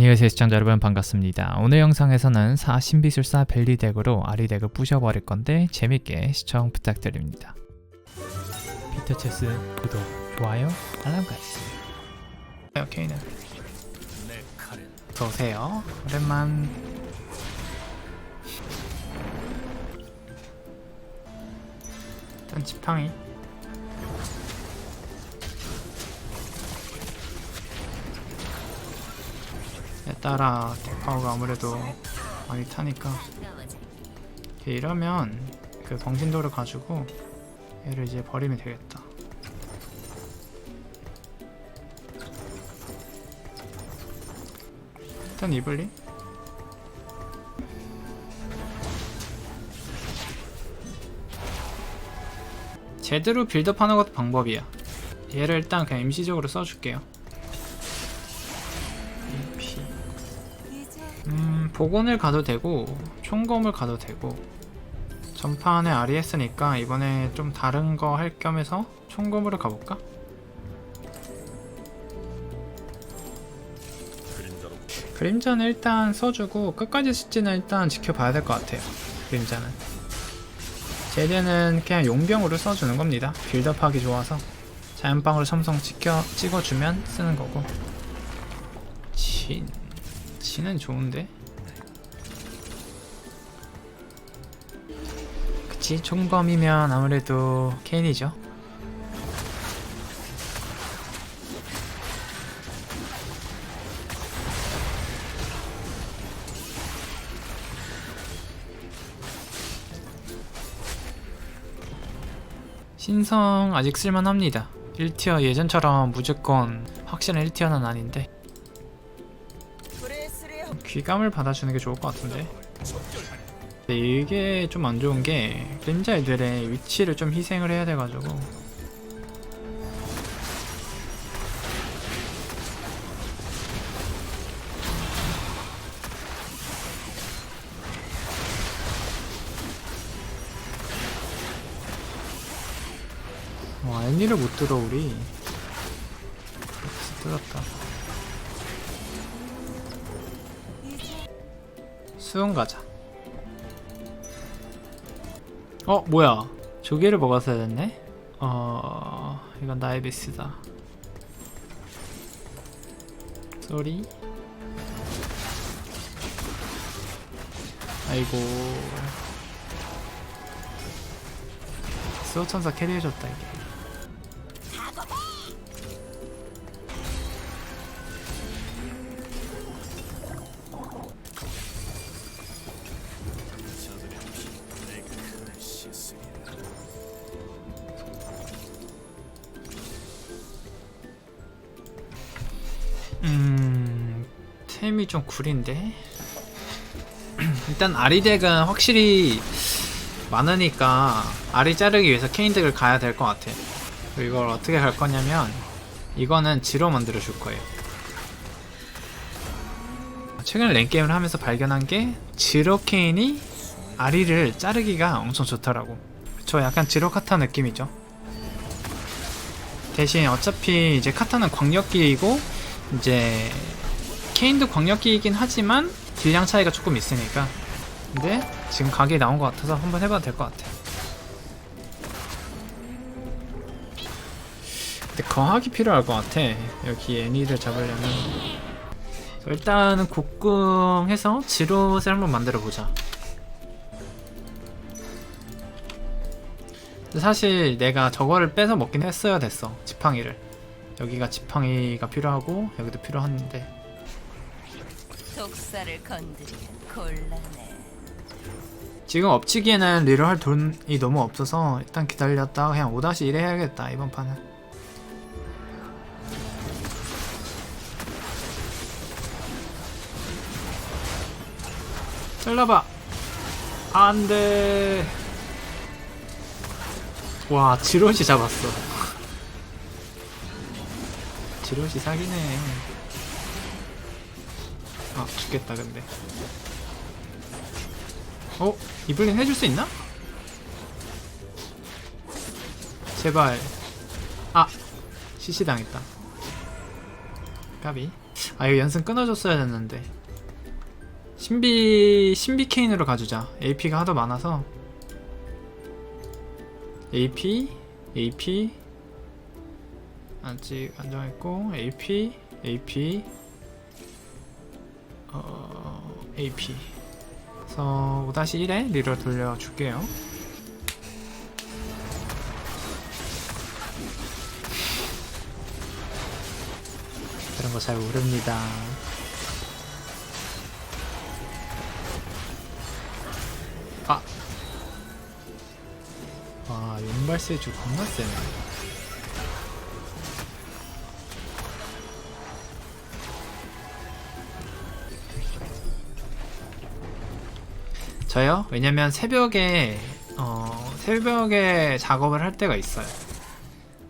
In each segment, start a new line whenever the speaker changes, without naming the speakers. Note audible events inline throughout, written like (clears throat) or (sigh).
안녕하세요 시청자 여러분 반갑습니다. 오늘 영상에서는 4신비술사 벨리 덱으로 아리 덱을 부셔버릴 건데 재밌게 시청 부탁드립니다. 피터체스 구독, 좋아요, 알람까지. 오케이는 어서오세요. 오랜만 일단 지팡이 따라. 대파워가 아무래도 많이 타니까. 이러면 그 광신도를 가지고 얘를 이제 버리면 되겠다. 일단 이블리? 제대로 빌드업하는 것도 방법이야. 얘를 일단 그냥 임시적으로 써줄게요 복원을 가도 되고 총검을 가도 되고 전판에 아리 했으니까 이번에 좀 다른 거 할 겸 해서 총검으로 가볼까? 그림자는 일단 써주고 끝까지 쓸지는 일단 지켜봐야 될 것 같아요 그림자는. 제대는 그냥 용병으로 써주는 겁니다. 빌드업하기 좋아서. 자연방으로 삼성 찍혀, 찍어주면 쓰는 거고. 진 진은 좋은데 그치 총검이면 아무래도 케인이죠. 신성 아직 쓸만합니다. 1티어 예전처럼 무조건 확실한 1티어는 아닌데. 귀감을 받아주는 게 좋을 것 같은데 근데 이게 좀 안 좋은 게 그림자 애들의 위치를 좀 희생을 해야 돼가지고. 와 애니를 못 들어 우리. 뜯었다. 수영 가자. 어 뭐야? 조개를 먹었어야 됐네. 어 이건 나의 미스다. 쏘리. 아이고. 수호천사 캐리해줬다 이게. 구린데? (clears throat) 일단 아리덱은 확실히 많으니까 아리 자르기 위해서 케인덱을 가야 될 것 같아. 이걸 어떻게 갈 거냐면 이거는 지로 만들어 줄 거예요. 최근에 랭게임을 하면서 발견한 게 지로 케인이 아리를 자르기가 엄청 좋더라고. 저 약간 지로 카타 느낌이죠. 대신 어차피 이제 카타는 광역기이고 이제 케인도 광역기이긴 하지만 딜량 차이가 조금 있으니까. 근데 지금 각이 나온 것 같아서 한번 해봐도 될 것 같아. 근데 거학이 필요할 것 같아. 여기 애니를 잡으려면. 일단은 곡궁해서 지롯을 한번 만들어 보자. 사실 내가 저거를 빼서 먹긴 했어야 됐어. 지팡이를. 여기가 지팡이가 필요하고 여기도 필요한데
독사를 건드리면 곤란해.
지금 엎치기에는 리를 할 돈이 너무 없어서 일단 기다렸다가 그냥 5-1 해야겠다 이번 판은. 잘라봐. 안돼. 와 지롯이 잡았어. (laughs) 지롯이 사기네 아 죽겠다 근데. 어? 이블린 해줄 수 있나? 제발. 아! CC 당했다. 까비. 아 이거 연승 끊어줬어야 됐는데. 신비 신비 케인으로 가주자. AP가 하도 많아서. AP AP 아직 안 정했고 AP AP 어 AP 그래서 5-1에 리로 돌려줄게요. 그런 거 잘 모릅니다. 아! 와 용발세 주 겁나 세네 저요? 왜냐면 새벽에 어 새벽에 작업을 할 때가 있어요.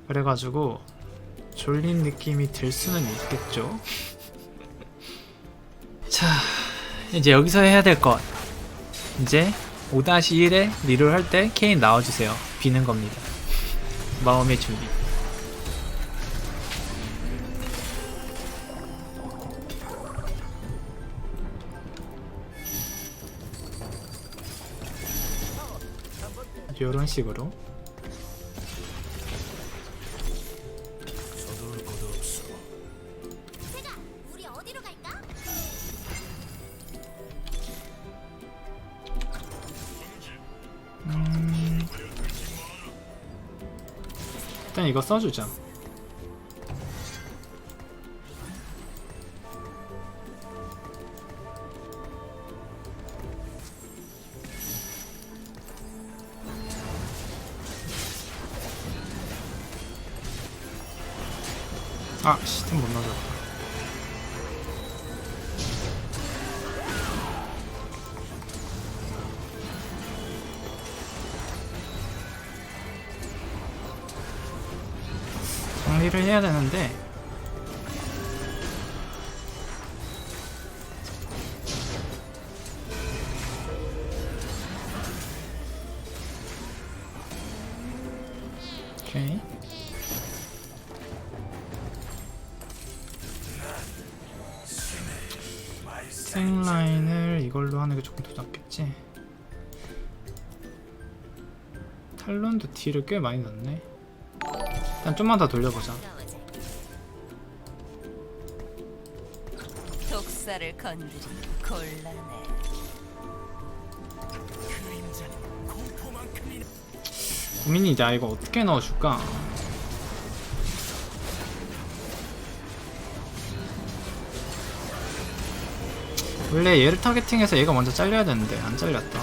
그래가지고 졸린 느낌이 들 수는 있겠죠. (laughs) 자 이제 여기서 해야 될 것. 이제 5-1에 리롤 할 때 케인 나와주세요. 비는 겁니다. 마음의 준비 이런 식으로
갈까?
일단 이거 써주자 아 시스템 못 넣어줬다 정리를 해야 되는데 생 라인을 이걸로 하는 게 조금 더 낫겠지 탈론도 딜을 꽤 많이 넣네 일단 좀만 더 돌려보자
독사를 건드리 곤란해.
고민이 나 이거 어떻게 넣어줄까? 원래 얘를 타겟팅해서 얘가 먼저 잘려야 되는데 안 잘렸다.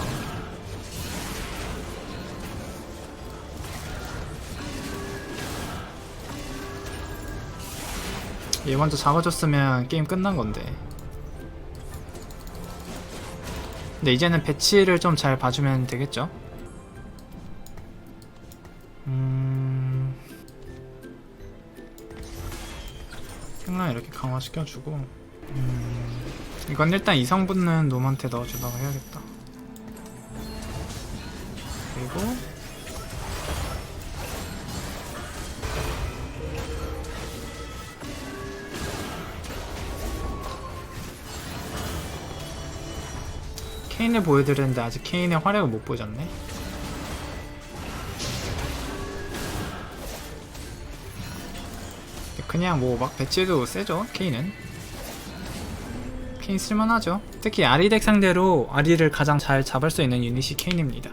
얘 먼저 잡아줬으면 게임 끝난 건데. 근데 이제는 배치를 좀 잘 봐주면 되겠죠? 음... 생란 이렇게 강화시켜주고 음... 이건 일단 이성 붙는 놈한테 넣어주다가 해야겠다. 그리고 케인을 보여드렸는데 아직 케인의 활약을 못 보여줬네. 그냥 뭐 막 배치해도 세죠 케인은 케인 쓸만하죠. 특히 아리덱 상대로 아리를 가장 잘 잡을 수 있는 유닛이 케인입니다.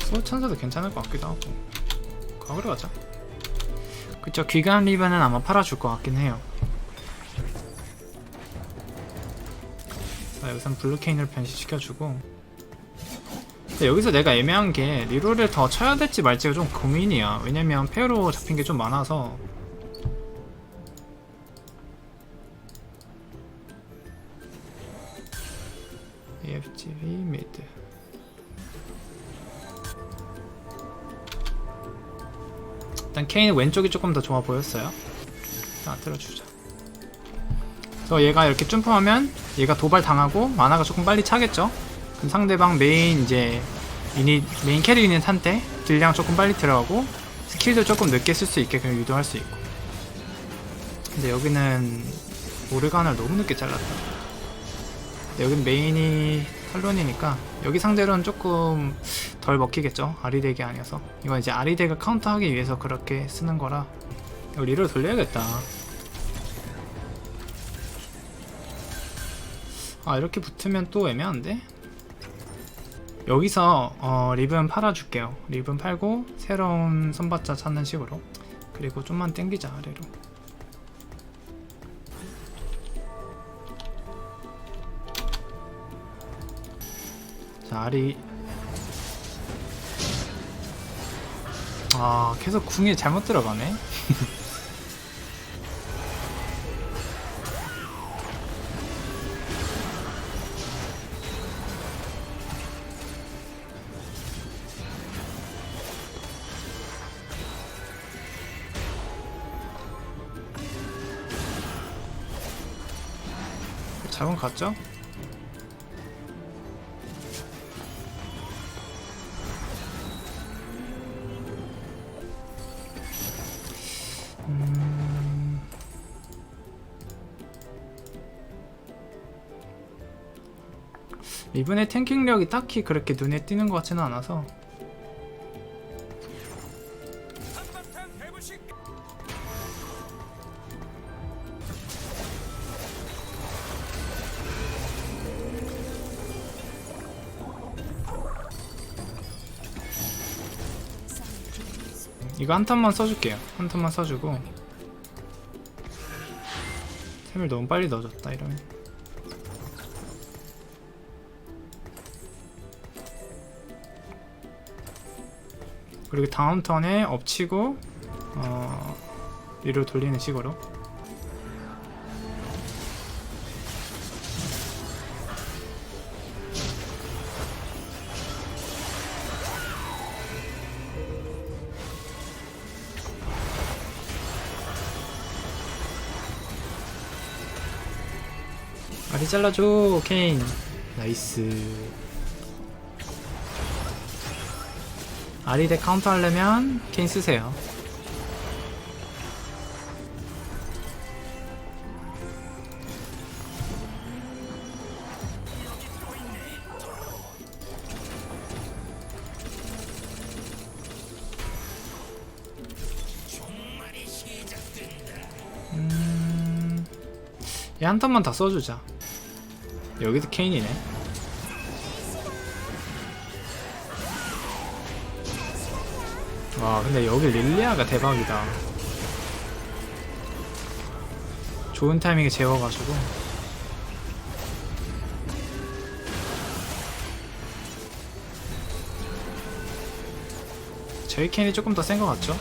소천사도 괜찮을 것 같기도 하고. 과거로 가자. 그쵸 귀감 리븐은 아마 팔아줄 것 같긴 해요. 자 여기선 블루 케인을 변신시켜주고. 여기서 내가 애매한 게 리롤을 더 쳐야 될지 말지가 좀 고민이야. 왜냐면 페어로 잡힌 게 좀 많아서. 케인 왼쪽이 조금 더 좋아 보였어요. 일단 들어주자. 그래서 얘가 이렇게 점프하면 얘가 도발 당하고 만화가 조금 빨리 차겠죠? 그럼 상대방 메인 이제 유닛 메인 캐리 유닛 한테 딜량 조금 빨리 들어가고 스킬도 조금 늦게 쓸 수 있게 그냥 유도할 수 있고 근데 여기는 오르간을 너무 늦게 잘랐다. 여기는 메인이 탈론이니까 여기 상대로는 조금 덜 먹히겠죠. 아리덱이 아니어서. 이건 이제 아리덱을 카운터하기 위해서 그렇게 쓰는 거라. 이거 리를 돌려야겠다. 아 이렇게 붙으면 또 애매한데? 여기서 어, 리븐 팔아줄게요. 리븐 팔고 새로운 선받자 찾는 식으로. 그리고 좀만 땡기자 아래로. 자 아리. 아 계속 궁에 잘못 들어가네. (laughs) 자원 갔죠? 이번에 탱킹력이 딱히 그렇게 눈에 띄는 것 같지는 않아서. 이거 한 턴만 써줄게요. 한 턴만 써주고. 템을 너무 빨리 넣어줬다 이러면 그리고 다음 턴에 엎치고 어, 위로 돌리는 식으로. 아리 잘라줘 케인. 나이스 아리데 카운터 하려면 케인 쓰세요. 음... 얘한 턴만 다 써주자. 여기도 케인이네 와 근데 여기 릴리아가 대박이다 좋은 타이밍에 재워가지고 캔이 조금 더 센 것 같죠?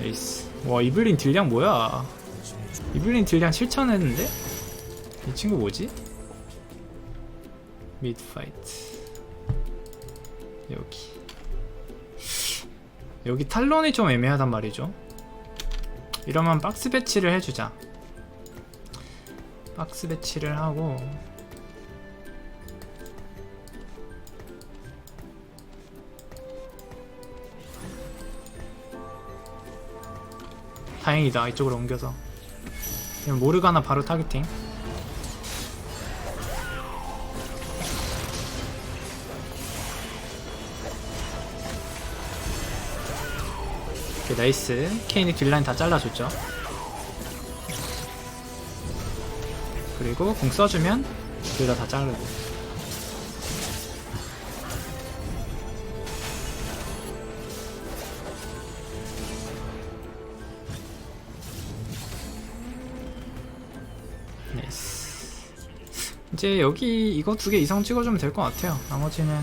에이스 와 이블린 딜량 뭐야 이블린 딜량 7천 했는데? 이 친구 뭐지? 미드 파이트 여기. 여기 탈론이 좀 애매하단 말이죠. 이러면 박스 배치를 해주자. 박스 배치를 하고. 다행이다. 이쪽으로 옮겨서. 모르가나 바로 타겟팅 나이스. 케인이 딜라인 다 잘라줬죠. 그리고 공 써주면 둘 다 다 자르고. 나이스. 이제 여기 이거 두 개 이상 찍어주면 될 것 같아요. 나머지는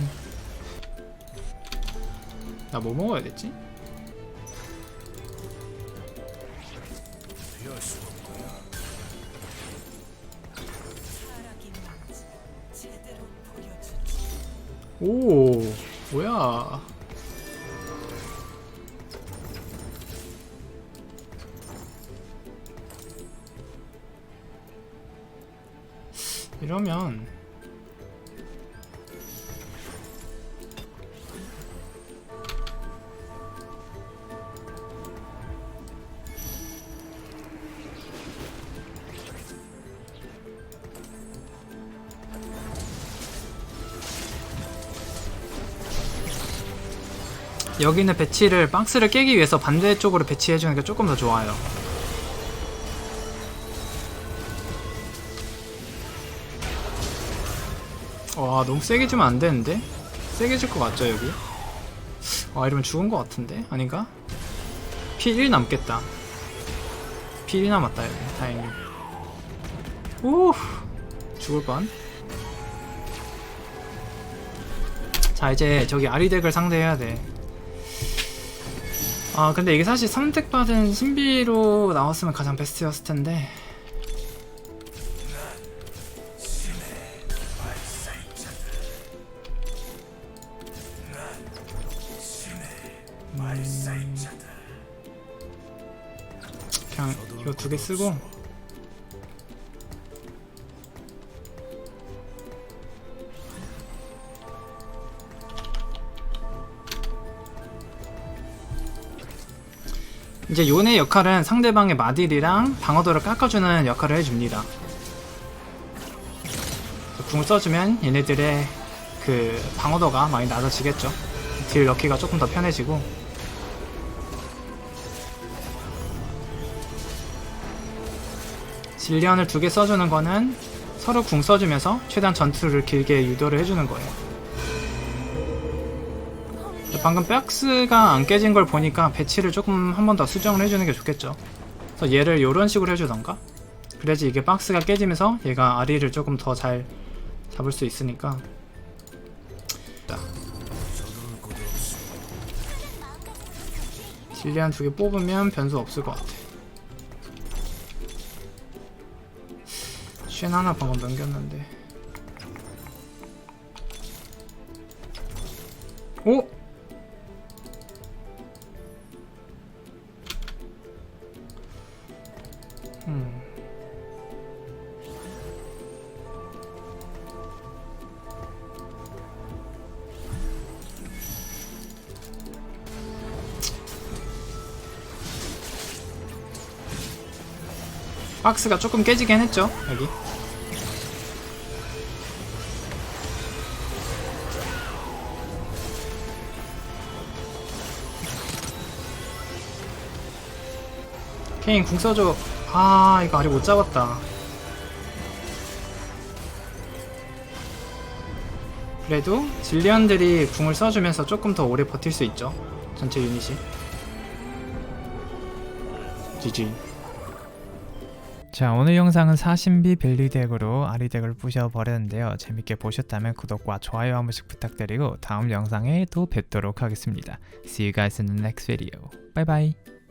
나 뭐 먹어야 되지? 오 뭐야? 이러면 여기는 배치를 박스를 깨기 위해서 반대쪽으로 배치해주는 게 조금 더 좋아요. 와 너무 세게 주면 안 되는데? 세게 줄 것 같죠 여기? 아 이러면 죽은 것 같은데? 아닌가? P1 남겠다 P1 남았다 여기 다행히 오 죽을 뻔. 자 이제 저기 아리덱을 상대해야 돼. 아 근데 이게 사실 선택받은 신비로 나왔으면 가장 베스트였을 텐데. 음, 그냥 이거 두 개 쓰고 이제 요네 역할은 상대방의 마딜이랑 방어도를 깎아주는 역할을 해줍니다. 궁을 써주면 얘네들의 그 방어도가 많이 낮아지겠죠. 딜 넣기가 조금 더 편해지고. 질리언을 두 개 써주는 거는 서로 궁 써주면서 최대한 전투를 길게 유도를 해주는 거예요. 방금 박스가 안 깨진 걸 보니까 배치를 조금 한 번 더 수정을 해주는 게 좋겠죠. 그래서 얘를 이런 식으로 해주던가. 그래야지 이게 박스가 깨지면서 얘가 아리를 조금 더 잘 잡을 수 있으니까. 자. 질리안 두개 뽑으면 변수 없을 것 같아. 쉔 하나 방금 넘겼는데. 오! 박스가 조금 깨지긴 했죠 여기. 케인 궁 써줘 아 이거 아직 못 잡았다. 그래도 질리언들이 궁을 써주면서 조금 더 오래 버틸 수 있죠 전체 유닛이. GG
자 오늘 영상은 사신비 벨리덱으로 아리덱을 부셔버렸는데요. 재밌게 보셨다면 구독과 좋아요 한 번씩 부탁드리고 다음 영상에 또 뵙도록 하겠습니다. See you guys in the next video. Bye bye